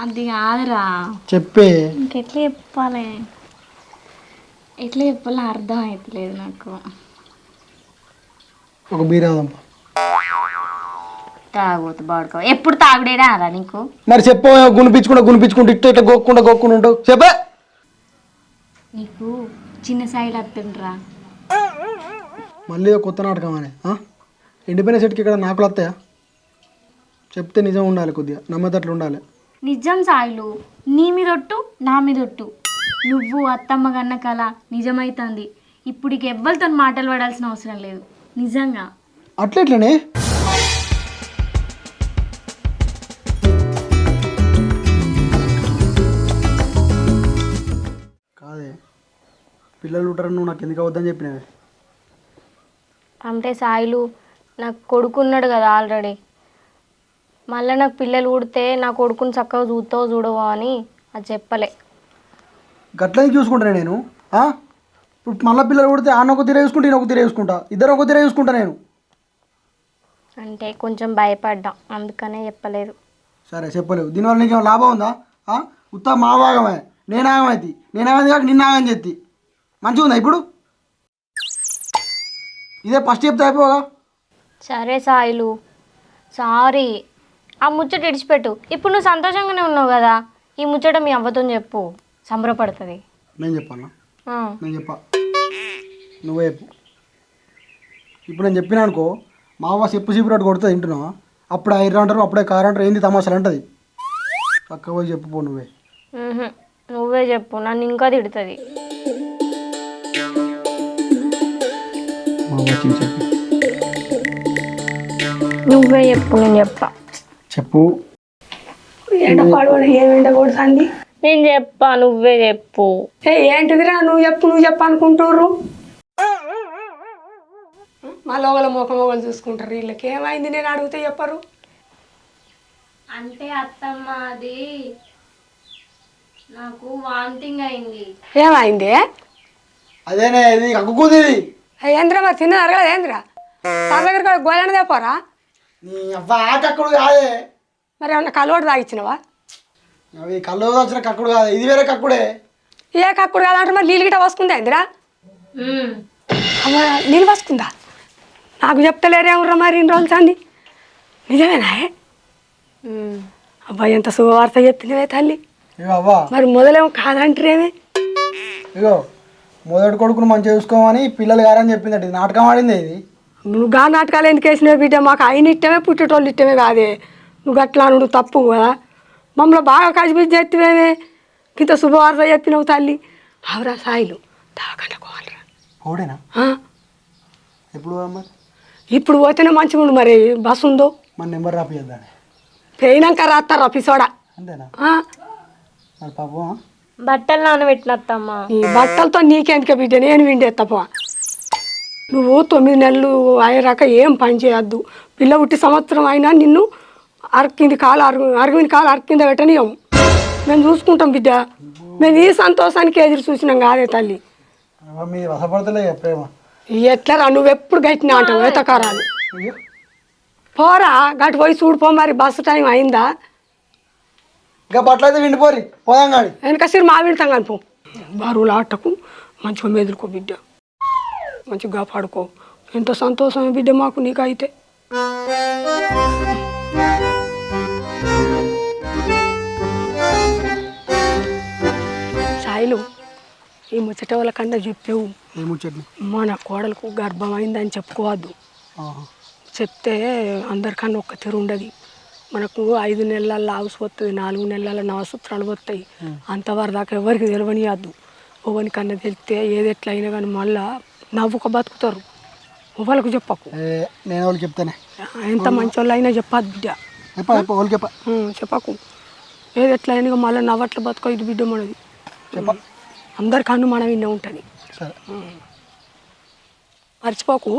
అది కాదురా. చెప్పే. ఇంకెట్లా చెప్పాలి? ఎట్లా చెప్పాలో అర్థం అవుతలేదు నాకు. ఒక బీరాదం తాగబోతు బాడుకో. ఎప్పుడు తాగుడేనా రా నీకు? మరి చెప్పు గునిపించుకుంటా గునిపించుకుంటూ ఇట్లా ఇట్లా గోక్కుంటా గోక్కుంటూ ఉంటావు. చెప్పే. నీకు చిన్న సైడ్ వస్తుండ్రా మళ్ళీ ఒక కొత్త నాటకం అని ఆ? ఎండిపోయిన చెట్టుకి ఇక్కడ నాకులు వస్తాయా చెప్తే నిజం ఉండాలి కొద్దిగా. నమ్మేటట్లు ఉండాలి. నిజం సాయిలు నీ మీదొట్టు నా మీదొట్టు. నువ్వు అత్తమ్మ కన్న కళ నిజమైతుంది. ఇప్పుడు ఇక ఎవ్వరితో మాటలు పడాల్సిన అవసరం లేదు. నిజంగా. అట్లా ఎట్లనే కాదే పిల్లలు ఉంటారని నువ్వు నాకు ఎందుకు అవద్దని చెప్పినవే? అంటే సాయిలు నాకు కొడుకున్నాడు కదా ఆల్రెడీ. మళ్ళీ నాకు పిల్లలు పుడితే నా కొడుకుని చక్కగా చూస్తావు చూడవా అని అది చెప్పలే. గట్లనే చూసుకుంటానే నేను. ఆ? ఇప్పుడు మళ్ళీ పిల్లలు కొడితే ఆయన ఒక తీర చూసుకుంటా ఈయన ఒక తీర చూసుకుంటా. ఇద్దరు ఒక తీర చూసుకుంటా నేను. అంటే కొంచెం భయపడ్డా అందుకనే చెప్పలేదు. సరే చెప్పలేవు దీనివల్ల నీకేం లాభం ఉందా? ఆ? ఉత్తా మా భాగమే. నేను ఆగమైతి నేను ఆగమైంది కాక నిన్న ఆగని చెప్తి మంచిగా ఉందా ఇప్పుడు? ఇదే ఫస్ట్ చెప్తే అయిపోగా సరే సాయిలు. సారీ. ఆ ముచ్చట ఇడిచిపెట్టు ఇప్పుడు నువ్వు సంతోషంగానే ఉన్నావు కదా. ఈ ముచ్చట మీ అవ్వతో చెప్పు. సంబరపడుతుంది. నేను చెప్పాలా ఆ, నేను చెప్పా. నువ్వే చెప్పు. ఇప్పుడు నేను చెప్పినా అనుకో మా అవ్వ చెప్పు చెప్పినట్టు కొడుతుంది వింటున్నావా? అప్పుడే ఐర్ర అంటారు అప్పుడే కారు అంటారు ఏంది తమాషాలు అంటది. పక్క పోయి చెప్పు పో నువ్వే. నువ్వే చెప్పు నన్ను ఇంకా తిడుతుంది. చెప్పు. నువ్వే చెప్పు నేను చెప్పా. చెప్పు. ఎండ ఏం ఎండ కొడుతుంది? నేను చెప్పా నువ్వే చెప్పు. ఏ ఏంటిదిరా నువ్వు చెప్పు నువ్వు చెప్పు అనుకుంటుర్రు? మళ్ళీ ఒకళ్ళ ముఖం ఒకళ్ళు చూసుకుంటారు వీళ్ళకి. ఏమైంది నేను అడిగితే చెప్పరు? అంటే అత్తమ్మ అది నాకు వాంతింగ్ అయింది. ఏమైంది? అదేనే ఇది అగ్గుకుంది ఇది ఏంద్రా మరి తిన్న అరగలేదు ఏంద్రా? దగ్గర గోళన తెప్పారా? నీ అవ్వ ఆ కక్కుడు కాదే. మరి ఏమన్నా కలవడు తాగిచ్చినవా? అవి కళ్ళు వచ్చిన కక్కుడు కాదు. ఇది వేరే కక్కుడే. ఏ కక్కుడు కాదంటే మరి నీళ్ళు గిట్ట వసుకుందా ఏందిరా అమ్మ నీళ్ళు వసుకుందా నాకు చెప్తలేరేమరా మరి ఇన్ని రోజులు సంది? నిజమేనా అబ్బాయి ఎంత శుభవార్త చెప్పినవే తల్లి. మరి మొదలేమో కాదంటారేమే. ఇగో మొదటి కొడుకును మంచిగా చూసుకోమని పిల్లలు గారని చెప్పిందట. ఇది నాటకం ఆడింది ఇది. నువ్వు గా నాటకాలు ఎందుకు వేసినావు బిడ్డ? మాకు ఆయన ఇష్టమే పుట్టేటోళ్ళు ఇష్టమే కాదే. నువ్వు గట్లా అనుడు తప్పు కదా. మమ్మల్ని బాగా కసిపిచ్చి చెప్తివేమే ఇంత శుభవార్త చెప్పినావు తల్లి. అవరా సాయిలు ఆ? ఎప్పుడు ఇప్పుడు పోతేనే మంచిగా ఉండు మరి. బస్సు ఉందో? మన నెంబర్ రాపిద్దాని పోయినాక రాస్తారా పిసోడా? అంతేనా? ఆ? మరి పాపం బట్టలు నానబెట్టిన అత్తమ్మ. ఈ బట్టలతో నీకెందుకే బిడ్డ? నేను విండేత్తపో నువ్వు తొమ్మిది నెలలు అయ్యాక ఏం పని చేయొద్దు. పిల్ల పుట్టి సంవత్సరం అయినా నిన్ను అరకింది కాలు అరుగు అరిగింది కాలు అరకింద పెట్టనియం మేము చూసుకుంటాం బిడ్డ. మేము ఈ సంతోషానికి ఎదురు చూసినాం కాదే తల్లి. అవ్వ మీ వసపడతలే ఇక ప్రేమ? ఎట్లా నువ్వు ఎప్పుడు గట్టినా అంటావు ఎతకారాలు అయ్యో. పోరా గటు పోయి చూడిపో మరి బస్సు టైం అయిందా? ఇంకా బట్టలు అయితే విండిపోరి పోదాం గాడి వెనక సిరి మా వింటాం కనుపో బరువులు ఆటకు మంచిగా మెదులుకో బిడ్డ. మంచిగా కాపాడుకో ఎంత సంతోషమే బిడ్డ మాకు నీకైతే. సాయిలు ఈ ముచ్చట వాళ్ళ కన్నా చెప్పావు. మన కోడలకు గర్భం అయిందని చెప్పుకోవద్దు. చెప్తే అందరికన్నా ఒక్క తెరు ఉండదు. మనకు ఐదు నెలల హౌస్ వస్తుంది నాలుగు నెలల నవసూత్రాలు వస్తాయి అంతవరకు దాకా ఎవరికి తెలియనియద్దు ఎవరికన్నా తెలిస్తే ఏది ఎట్లా అయినా కానీ మళ్ళా నవ్వుక బతుకుతారు. వాళ్ళకు చెప్పకు. నేను వాళ్ళకి చెప్తానే. ఎంత మంచి వాళ్ళు అయినా చెప్పద్దు బిడ్డ చెప్పా చెప్పా చెప్పకు. ఏది ఎట్లా అయినా మళ్ళీ నవ్వట్ల బతుక ఇది బిడ్డ మనది. చెప్పా. అందరికన్నా మనం విన్నే ఉంటుంది. మర్చిపోకు.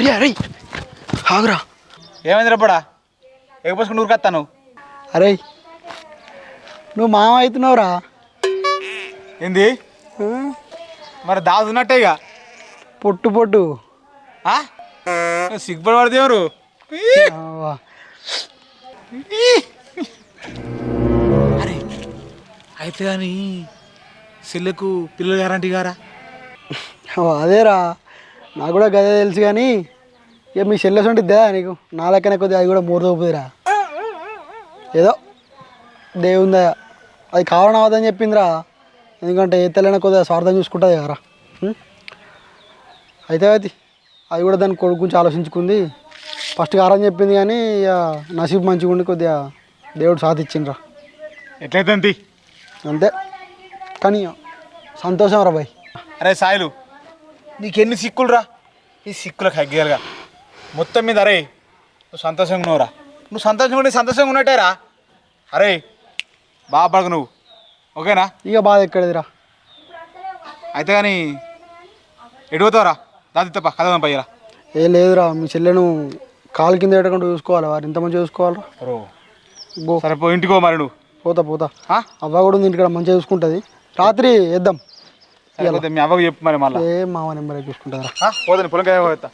అరే అరే. ఆగురా. ఏమైంది రబ్బడా ఎగపోసుకుని ఊరికొస్తాను అరే నువ్వు మామ అవుతున్నావురా. ఏంది? మరి దాదున్నట్టే ఇక. పొట్టు పొట్టు? సిగ్గుపడి పడితే ఎవరు? అవ్వా. అరే అయితే కానీ సెల్లకు పిల్లలు గ్యారంటీ గారా? అదేరా. నాకు కూడా గదే తెలుసు కానీ ఇక మీ చెల్లెస్ ఉంటుందా నీకు? నా లెక్కనే కొద్దిగా అది కూడా మూడు తోపుదిరా ఏదో దేవుందా అది కావాలని అవద్దని చెప్పిందిరా. ఎందుకంటే ఏ తెల్లైనా కొద్దిగా స్వార్థం చూసుకుంటుంది కదరా? అయితే అది అది కూడా దాని కొడుకు గురించి ఆలోచించుకుంది. ఫస్ట్ కారని చెప్పింది కానీ ఇక నసీబ్ మంచిగా ఉండి కొద్దిగా దేవుడు సాథ్ ఇచ్చిండ్రా. ఎట్లయితే అంతి? అంతే. కానీ సంతోషం రా బాయ్. అరే సాయిలు నీకెన్ని సిక్కులు రా? ఈ సిక్కులకు హగ్గేలుగా మొత్తం మీద అరే నువ్వు సంతోషంగా ఉన్నావురా. నువ్వు సంతోషంగా ఉండి సంతోషంగా ఉన్నట్టే రా అరే బాగా పడకు నువ్వు. ఓకేనా? ఇక బాధ ఎక్కడిదిరా? అయితే కానీ ఎడుగుతావురా దాది తప్ప కదదాం పయ్యరా ఏ లేదురా మీ చెల్లెను కాలు కింద పెట్టకుండా చూసుకోవాలి? వారు ఇంత మంచిగా చూసుకోవాలరా? రో. బో. సరే పో ఇంటికో మరి నువ్వు. పోతా పోతా? అవ్వ కూడా ఉంది ఇంటికాడ మంచిగా చూసుకుంటుంది. రాత్రి వేద్దాం సరిపోతే మీ అవ్వకు చెప్పు మరి మళ్ళీ. ఏ మామ నెంబర్ చూసుకుంటుందిరా పోతుంది పొలంకాయ పోతా.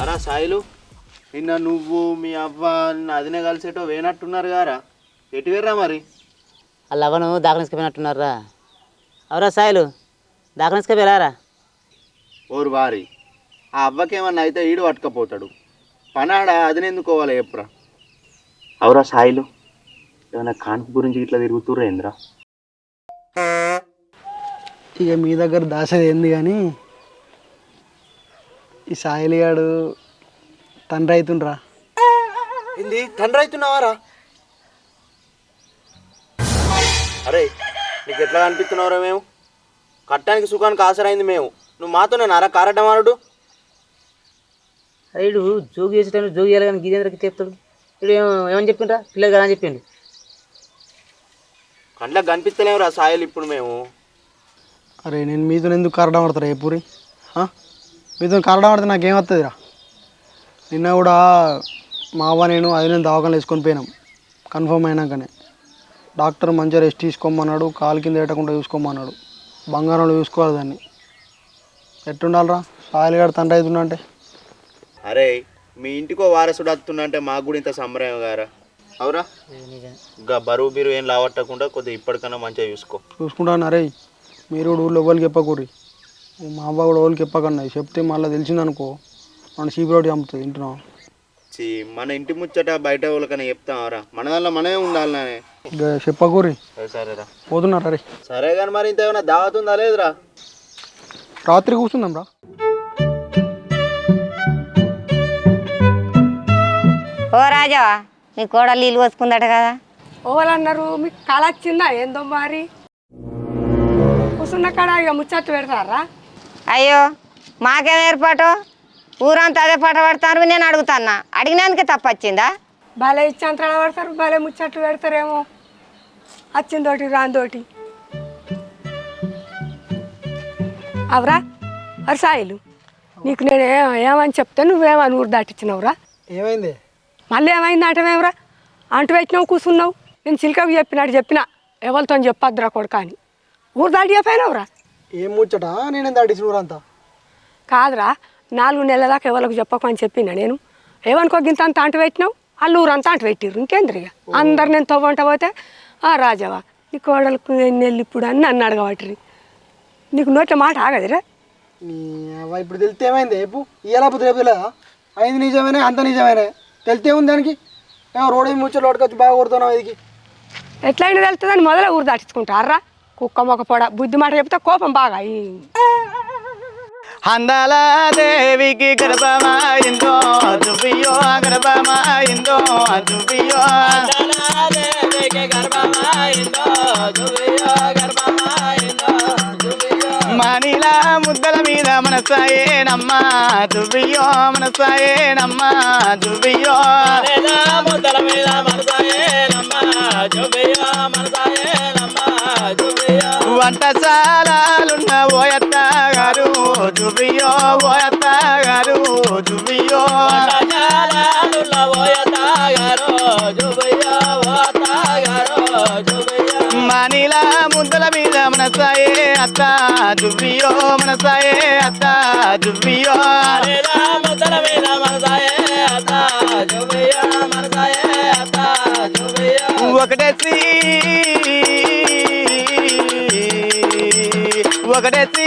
అరా సాయిలు నిన్న నువ్వు మీ అవ్వ అదినే కలిసేటో వేనట్టున్నారు గారా. ఎటు వేర్రా మరి? వాళ్ళ అవ్వను దాకనిసుకుపోయినట్టున్నారా అవరా సాయిలు దాకనిసుకుపోయారా ఓరు వారి ఆ అవ్వకేమన్నా అయితే ఈడు పట్టుకపోతాడు. పనాడ అదినెందుకోవాలి ఎప్పురా? అవురా సాయిలు ఏమైనా కాన్పు గురించి ఇట్లా తిరుగుతుర్రా ఏంద్రా ఇక మీ దగ్గర దాసేది ఏంది కానీ ఈ సాయిలి గాడు తండ్రి అవుతుండ్రా ఏంది? తండ్రి అవుతున్నావారా? అరే నీకు ఎట్లా కనిపిస్తున్నావురా మేము? కట్టానికి సుఖానికి ఆసరైంది మేము. నువ్వు మాతోనే నారా కారటమారుడు? అరే ఇడు జోగి చేసేటప్పుడు జోగి చేయాలి కానీ గీదేంద్రకి చెప్తాడు. ఏమ- ఏమని చెప్పిండ్రా? పిల్లలు కదా అని చెప్పిండు. కండ్లకు కనిపిస్తలేవురా సాయిలు ఇప్పుడు మేము. అరే నేను మీతో ఎందుకు కారడం ఆడతారా ఏ పూరి? మీతో కారడం ఆడితే నాకేమవుతుందిరా నిన్న కూడా మా అవ్వ నేను అది నేను దవాఖాన వేసుకొని పోయినాం. కన్ఫర్మ్ అయినాకనే. డాక్టర్ మంచిగా రెస్ట్ తీసుకోమన్నాడు కాలు కింద పెట్టకుండా చూసుకోమన్నాడు. బంగారంలో చూసుకోవాలి దాన్ని. ఎట్టుండాలరా? సాయిల్ గారు తండ్రి అవుతున్నా అంటే అరే మీ ఇంటికో వారసుడు వస్తుందంటే మాకు కూడా ఇంత సంబరం గారా అవురా? ఇంకా బరువు బిరువు ఏం లావట్టకుండా కొద్దిగా ఇప్పటికన్నా మంచిగా చూసుకో. చూసుకుంటాను అరే మీరు కూడా ఊళ్ళో ఎవరికి చెప్పకూరి మా అవ్వ కూడా ఎవరికి చెప్పకన్నా. చెప్తే మళ్ళీ తెలిసిందనుకో. మన సీపీ చంపుతుంది వింటున్నాం చి మన ఇంటి ముచ్చట బయట వాళ్ళకన్నా చెప్తాం అవరా మన దానిలో మనమే ఉండాలనే చెప్పకూరి. సరే సరేరా. పోతున్నారు అరే సరే కానీ మరి ఇంత ఏమైనా దావత్ ఉందా లేదురా? రాత్రి కూర్చుందాం రా. ఓ రాజా నీ కోడలు నీళ్ళు పోసుకుందట కదా. ఓవలన్నారు మీకు కళ వచ్చిందా ఏందో మరి? కూర్చున్న కాడ ఇక ముచ్చట్లు పెడతారా? అయ్యో మాకేం ఏర్పాటు? ఊరంతా అదే పాట పడతారు నేను అడుగుతాన్నా. అడిగినందుకే తప్పు వచ్చిందా భలే ఇచ్చంతరాలు పెడతారు భలే ముచ్చట్లు పెడతారేమో. వచ్చిందోటి రాందోటి. అవరా అరే సాయిలు నీకు నేను ఏ- ఏమని చెప్తే నువ్వేమని ఊరు దాటిచ్చినావురా. ఏమైంది? మళ్ళీ ఏమైంది అంటమేమరా అంటు పెట్టినావు కూర్చున్నావు నేను చిలికకు చెప్పినట్టు చెప్పిన. ఎవరితో చెప్పొద్దురా కొడుక అని. ఊరు దాటి చెప్పానవురా. ఏం ముచ్చట? నేనేం దాటిసిన ఊరంతా? కాదురా నాలుగు నెలల దాకా ఎవరికి చెప్పకమని చెప్పిన నేను? ఏమనుకో గింత అంత అంటు పెట్టినావు? వాళ్ళు ఊరంతా అంటు పెట్టిర్రు. ఇంకేంద్రు ఇక అందరు నేను తవ్వంట పోతే ఆ రాజావా నీ కోడలకు ఎన్ని నెలలు ఇప్పుడు అని నన్ను అడగబట్టి నీకు నోట్ల మాట ఆగదిరా? ఇప్పుడు తెలితే ఏమైంది? రేపు తెలియదా అయింది నిజమేనే? అంత నిజమేనే? తెలితే ఉంది దానికి? ఏమో రోడ్ మీద ముచ్చట్లు పట్టుకొచ్చి బాగా కొడుతున్నావు ఇదికి. ఎట్లయినా తెలుస్తుందని మొదలే ఊరు దాటించుకుంటారా? కుక్క మొక్క పొడ బుద్ధి మాట చెప్తే కోపం బాగా అందాల దేవికి గర్భమాయిందో అదుబియో గర్భమాయిందో అదుబియో మనిలా ముద్దల మీద మనసాయేనమ్మా దుబియో మనసాయేనమ్మా దుబియో ముద్దల మీద మనసాయేనమ్మా దుబియో మనసాయేనమ్మా దుబియో వంటశాలలున్న ఓయత్త గారు జుబియో ఓయత్త గారు జుబియో మనీలా ముద్దల మీద మనసాయే అత్త జుబియో మనసాయే అత్త జుబియో ఒకటేసి ఒకటేసి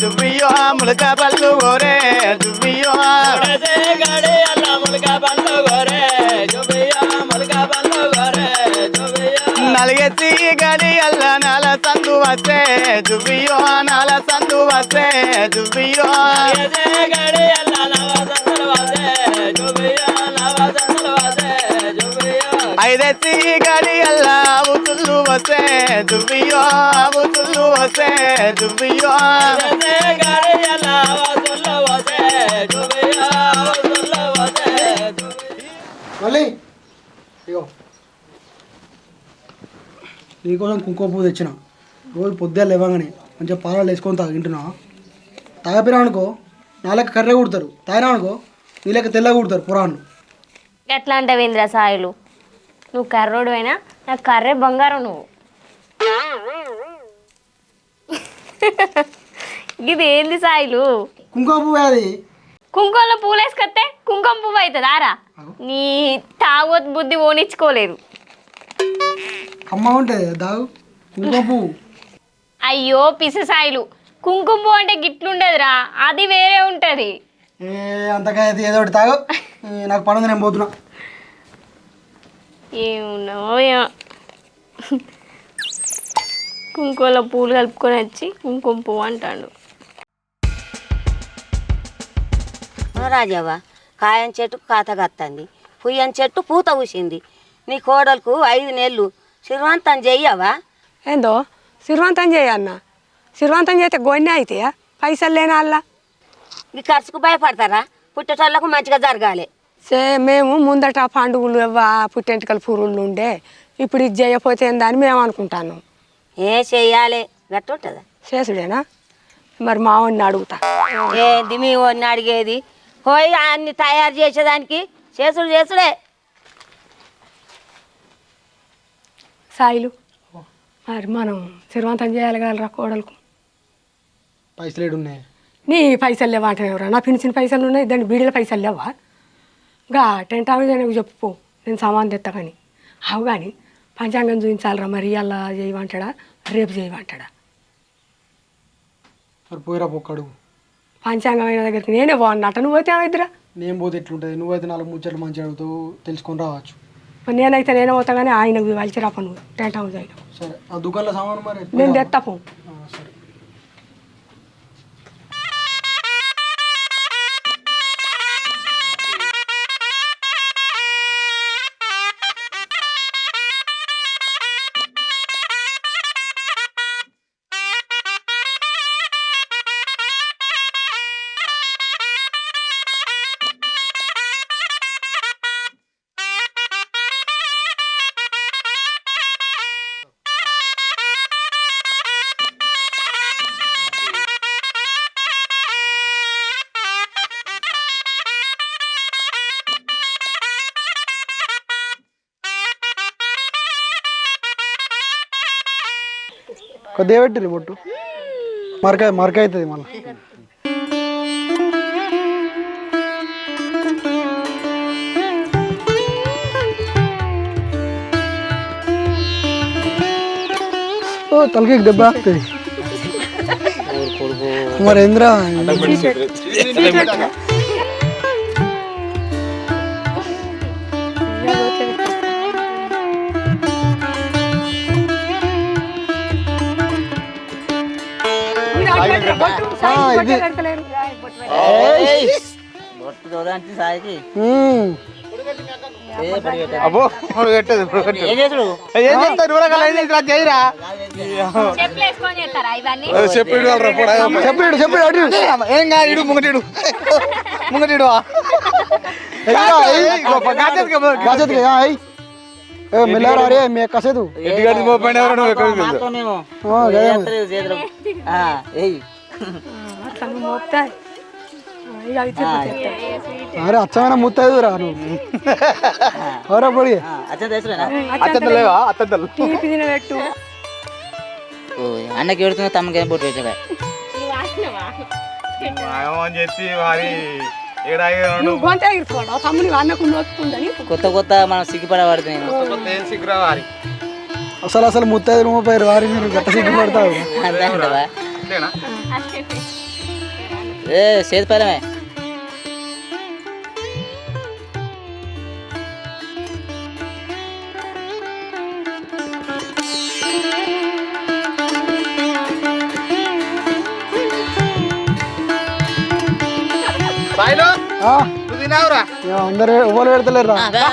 జుబియో రెండేసి గడి అల్ల రేన వల్లు గోరే జుబియో రేన వల్లు గోరే జుబియో మూడేసి గడి అల్ల ములక పల్లు గోరే జుబియో ములక పల్లు గోరే జుబియో నలిగేసి గడి అల్ల నాల సందు వస్తే జుబియో నాల సందు వస్తే జుబియో ఐదేసి గడి అల్ల అవుతుల్లు వస్తే జుబియో అవుతుల్లు వస్తే జుబియో మళ్ళీ? ఇగో. నీకోసం కుంకుమ పువ్వు తెచ్చిన. రోజు పొద్దున్న లేవగానే మంచిగా పాలలు వేసుకొని తాగింటున్నా తాగపోయినా అనుకో నా లెక్క కర్రె కుడతారు. తాగినా అనుకో నీ లెక్క కుడతారు పురాణులు ఎట్లా అంటే ఇంద్ర సాయిలు? నువ్వు కర్రోడు అయినా నాకు కర్రే బంగారం నువ్వు. ఇది ఏంది సాయిలు? కుంకుమ పువ్వు అది. కుంకుమలో పూలు వేసుకొస్తే కుంకుమ పువ్వు అవుతుంది ఆరా నీ తాగొద్దు బుద్ధి ఓనిచ్చుకోలేదు. అమ్మ ఉంటుంది దాగు కుంకుమ పువ్వు. అయ్యో పిసి సాయిలు కుంకుమ పువ్వు అంటే గిట్లుండదురా. అది వేరే ఉంటుంది. అంతగా ఏదో ఒకటి తాగు. నాకు పనుంది నేను పోతున్నా. కుంకుమలో పూలు కలుపుకొని వచ్చి కుంకుమ పువ్వు అంటాడు. రాజవ్వ కాయం చెట్టు కాత కత్తంది. పుయ్యం చెట్టు పూత పూసింది. నీ కోడలకు ఐదు నెలలు. శ్రీమంతం చెయ్యవా ఏందో? సిరివంతం చేయన్న సిరివంతం చేస్తే గొన్నె అయితాయా? పైసలు లేనా అల్లా? ఈ ఖర్చుకు భయపడతారా? పుట్టేటోళ్ళకు మంచిగా జరగాలి. సే మేము ముందట పండుగలు పుట్టెంటికల పురుగులు ఉండే. ఇప్పుడు ఇది చేయకపోతే ఏందని మేము అనుకుంటాను ఏ చెయ్యాలి గట్టుంటుందా? చేసుడేనా? మరి మావన్ని అడుగుతా. ఏంది మీ వాడిని అడిగేది? పోయి అన్ని తయారు చేసేదానికి చేసుడు చేసుడే. సాయిలు మరి మనం సిరివంతం చేయాలి కదరా కోడలకు? పైసలు ఏడు ఉన్నాయి నీ పైసలు లేవా అంటే ఎవరా నా పిలిచిన పైసలు ఉన్నాయి దాని బీడీల పైసలు లేవా? గా టెంట్ హౌస్ నీకు చెప్పు నేను సామాన్ తెస్తా కానీ అవు కానీ పంచాంగం చూపించాలరా మరి అలా చేయమంటాడా రేపు చేయమంటాడా మరి పోయిరా పొక్కడు పంచాంగం అయిన దగ్గరికి నేనే బాగున్నట్ట నువ్వు అయితే ఏమైద్దిరా నేను పోతే ఎట్లుంటుంది? నువ్వైతే నాలుగు ముచ్చట్లు మంచిగా అడుగుతావు తెలుసుకొని రావచ్చు. మరి నేనైతే నేనే పోతా కానీ ఆయనకు కలిసి రాప నువ్వు. టెంట్ హౌస్ అయినా. సరే ఆ దుకాణంలో సామాను మరి నేను తెస్తా కొద్దిగా పెట్టిరి బొట్టు. మరక మరక అవుతుంది మళ్ళీ. ఓ తలకి దెబ్బ ఆగుతుంది మరి ఏంద్రా ఇది సాయికి. అబ్బో ఇప్పుడు పెట్టదు ఇప్పుడు పెట్టదు. ఏం నువ్వు చేయరా చెప్పాడు చెప్పాడు అటు. ఏం కాదు ఇడు ముంగటిడు ముంగటిడు మెల్లారా రే మీ కసేదు ఎవరు నువ్వు అట్లా నువ్వు మోపుతాయి ఇక అవి అరే అచ్చమైన ముత్తైదు రా నువ్వు ఎవరా పొడి తెలుసులేనా అత్తలు తీపి తినబెట్టు. ఓ, అన్నకి పెడుతున్నా తమ్ముకి ఏం బొట్టు అని చెప్పి నోచుకుందని కొత్త కొత్త మనం సిగ్గుపడబడుతు నేను ఏం సిగ్గురా వారి అసలు అసలు ముత్తైదు మోపారు వారి మీరు గట్ట సిగ్గుపడతావు. అంతే అంటవా? ఏ చేతి పరమే సాయిలో ఆ, నువ్వు తినావురా ఏ, అందరు ఎవరు పెడతలేరు రా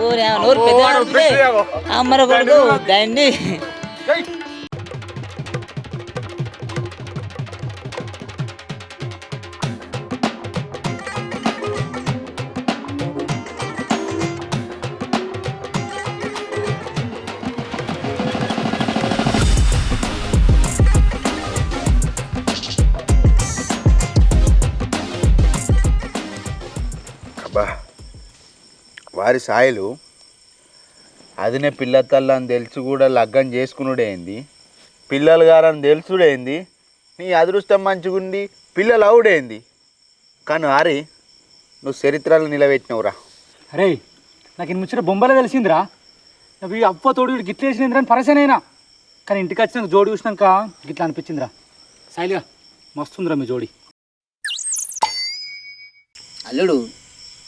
ఊరే నోరు పెద్ద అమ్మర కొడుకు దాన్ని వారి సాయిలు అదినే పిల్ల తల్లని తెలిసి కూడా లగ్గం చేసుకునుడేంది. పిల్లలు గారని తెలుసుడేంది. నీ అదృష్టం మంచిగుండి పిల్లలు అవుడేంది. కానీ ఆరి నువ్వు చరిత్రలు నిలబెట్టినవురా. అరే నాకు ఇన్ని ముచ్చట బొమ్మలే తెలిసిందిరా. నాకు ఈ అవ్వ తోడు వీడు గిట్ల వేసినందిరా అని పరసనైనా. కానీ ఇంటికి వచ్చినాక జోడి చూసినాక గిట్లా అనిపించిందిరా. శైలిగా మస్తుందిరా మీ జోడి. అల్లుడు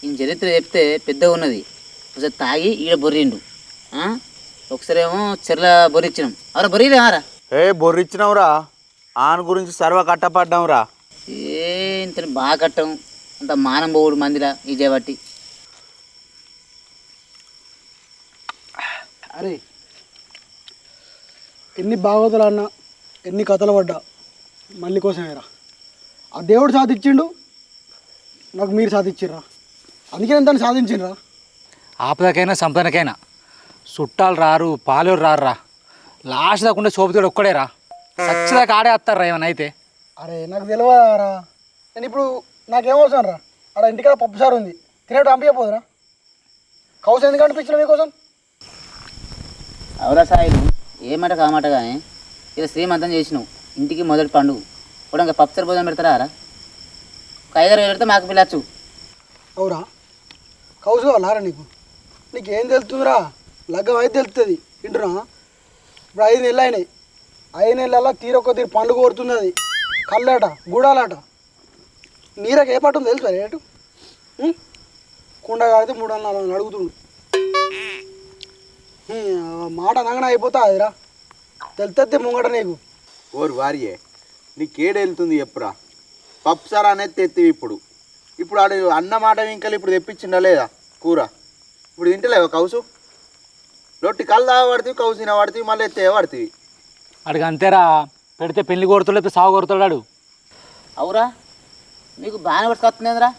ఈ చరిత్ర చెప్తే పెద్దగా ఉన్నది. ఒకసారి తాగి ఈడ బొర్రిండు. ఏమో చెర్ల బొర్రిచ్చినాం. అవరా బొర్రిరా ఏ బొర్రిచ్చినవురా. ఆన్ గురించి సర్వ కట్టపడ్డాంరా ఏ ఇంత బాగా కట్టం. అంత మానం పోవుడు మందిలా ఈ చేయబట్టి అరే ఎన్ని భాగవతాలు అన్నా ఎన్ని కథలు పడ్డా మళ్ళీ కోసమేరా. ఆ దేవుడు సాధించిండు నాకు మీరు సాధించిర్రా. అందుకే నేను దాన్ని సాధించిండ్రా. ఆపదకైనా సంపదనకైనా చుట్టాలు రారు పాలేరు రారురా. లాస్ట్ దాకుండా సోపుతోడు ఒక్కడేరా. సచ్చదాకా ఆడే వస్తారా ఏమన్నా అయితే? అరే నాకు తెలియదారా నేను ఇప్పుడు నాకేమవసరం రా? ఆడ ఇంటికాడ పప్పు సారు ఉంది. తినేట్టు పంపించపోదురా కౌసు ఎందుకు అనిపించిన మీకోసం? అవురా సాయిలు ఏమాట కామాట కానీ ఇలా శ్రీమంతం చేసినావు. ఇంటికి మొదటి పండుగ. కూడా ఇంకా పప్పుసరి భోజనం పెడతారా రా? ఒక ఐదారు వేలు పెడితే మాకు పిల్లచ్చు. అవురా. కౌసు వాళ్ళారా నీకు? నీకు ఏం తెలుస్తుందిరా? లగ్గం అయితే తెలుస్తుంది వింటున్నా ఇప్పుడు ఐదు నెలలు అయినాయి. ఐదు నెలల తీరొక్క తీరు పండుగ కోరుతుంది అది కళ్ళాట గూడాలాట. నీరకు ఏ పట్టు తెలుసు రేటు? కుండ కాడితే మూడు వందల నాలుగు వందలు అడుగుతుండు. మాట నగన అయిపోతా అదిరా. తెలుతుంది ముంగట నీకు. ఓరు వారియే నీకేడెళ్తుంది చెప్పురా? పప్పు సారా అనేది తెత్తివి ఇప్పుడు. ఇప్పుడు ఆడు అన్న మాట వింకలు ఇప్పుడు తెప్పించిండా లేదా? కూర. ఇప్పుడు తింటలేవా కౌసు? రొట్టి కళ్ళు తాగబడుతుంది కౌసు తినబడుతుంది మళ్ళీ ఎత్తే పడుతుంది అడిగి అంతేరా. పెడితే పెళ్ళి కొడుతాడు సాగు కొడుతాడు అవురా. మీకు బాగానే పట్టుకొస్తుందిరా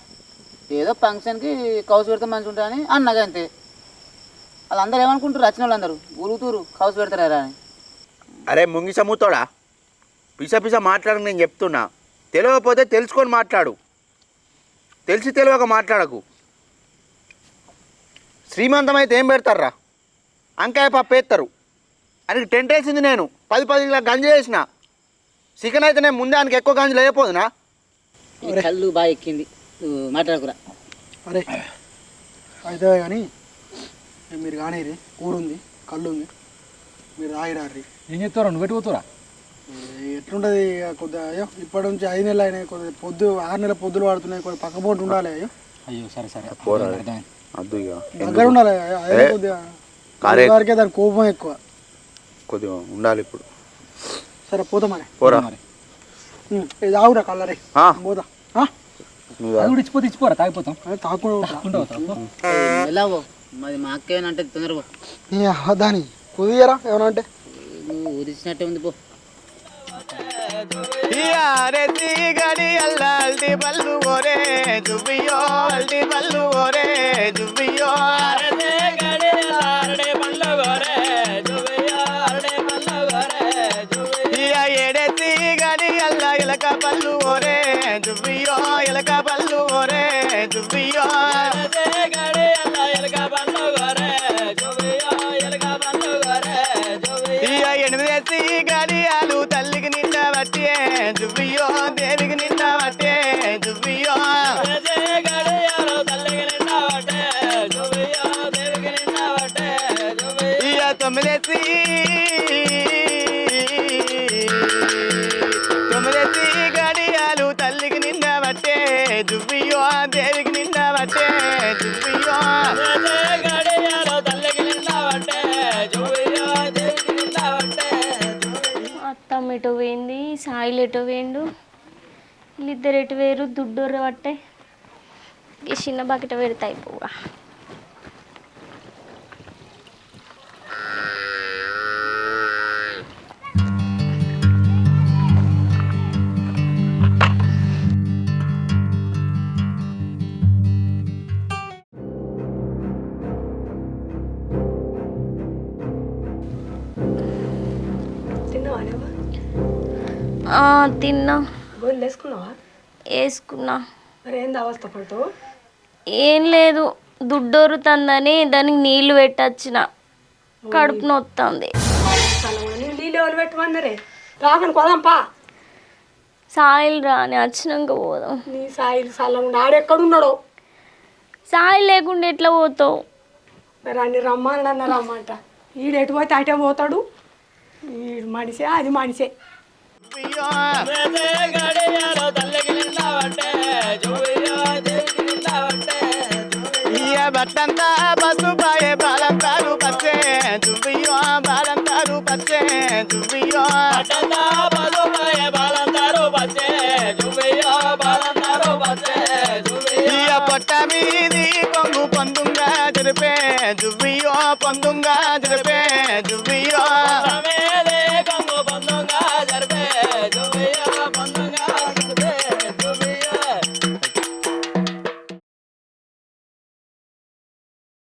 ఏదో ఫంక్షన్కి కౌసు పెడితే మంచిగా ఉంటుందని అన్నగా అంతే. వాళ్ళందరూ ఏమనుకుంటారు వచ్చిన వాళ్ళందరూ. ఊరుతూరు. కౌసు పెడతారా అని. అరే ముంగి సమ్ముతోడా పిస పిస మాట్లాడక నేను చెప్తున్నా. తెలియకపోతే తెలుసుకొని మాట్లాడు. తెలిసి తెలియక మాట్లాడకు. శ్రీమంతం అయితే ఏం పెడతారా అంకాయ పప్పు వేస్తారు. ఆయనకి టెంట్ వేసింది నేను. పది పది గంజి వేసిన. చికెన్ అయితే నేను ముందే ఆయనకి ఎక్కువ గంజి లేకపోదునా? ఈ కళ్ళు బాగా ఎక్కింది. మాట్లాడకురా. అరే అయితే కానీ మీరు కానీ ఊరుంది కళ్ళు ఉంది మీరు రాయిరారి ఏం చెప్తారా నువ్వు పెట్టుకోతురా ఎట్లుంటుంది కొద్దిగా అయ్యో ఇప్పటి నుంచి ఐదు నెలలు అయినాయి కొద్దిగా పొద్దు ఆరు నెలల పొద్దులు పడుతున్నాయి కొద్దిగా పక్క పోటీ ఉండాలి అయ్యో. అయ్యో సరే సరే. అద్దు దగ్గర ఉండాలి అయ్యో. కొద్దిగా. వారికే దాని కోపం ఎక్కువ. కొద్దిగా ఉండాలి ఇప్పుడు. సరే పోతామని పోరా. మరి. ఇది ఆవురా కలరే ఆ. పోదా ఆ? అది కూడా ఇచ్చిపోతే ఇచ్చిపోరా తాగిపోతాం. తాకుండా. ఎలాగో మరి మా అక్క ఏమనంటే తొందరగా. దాని కుదియరా ఏమన్నా అంటే? నువ్వు ఊదిచ్చినట్టే ఉంది పో. ಯಾರೆಸಿ ಗಡಿ ಅಲ್ಲ ಅಲ್ದಿ ಬಲ್ಲು ಓರೆ ಜುಬಿಯೋ ಅಲ್ದಿ ಬಲ್ಲು ಓರೆ ಜುಬಿಯೋ ಎಡೆಸಿ బట్టే జువ్వియో ఆయిల్ ఎటు వేయండు? వీళ్ళిద్దరు ఎటు వేరు దుడ్డు పట్టే. ఈ చిన్న బకెట పెడతాయి అయిపోవా తిన్నా. గోళ్ళు వేసుకున్నావా? వేసుకున్నా. మరి ఏంది అవస్థ పడతావు ఏం లేదు దుడ్డోరుతుందని దానికి నీళ్ళు పెట్టొచ్చిన. కడుపు నొత్తుంది. నీళ్ళు ఎవరు పెట్టమన్నారే? రాకని సాయిల్ రాని వచ్చినాక పోదాం. నీ సాయిలు చల్లగా ఆడెక్కడున్నాడో సాయి లేకుండా ఎట్లా పోతావు? మరి అన్ని రమ్మన్న రమ్మంట. ఈడు ఎటు పోతే అటే పోతాడు? ఈడు మనిషే అది మనిషే. బట్టంతా పసుపాయే బాలంతారు పచ్చే. జువ్వియో బాలంతారు పచ్చే. జువ్వియో. ఇయ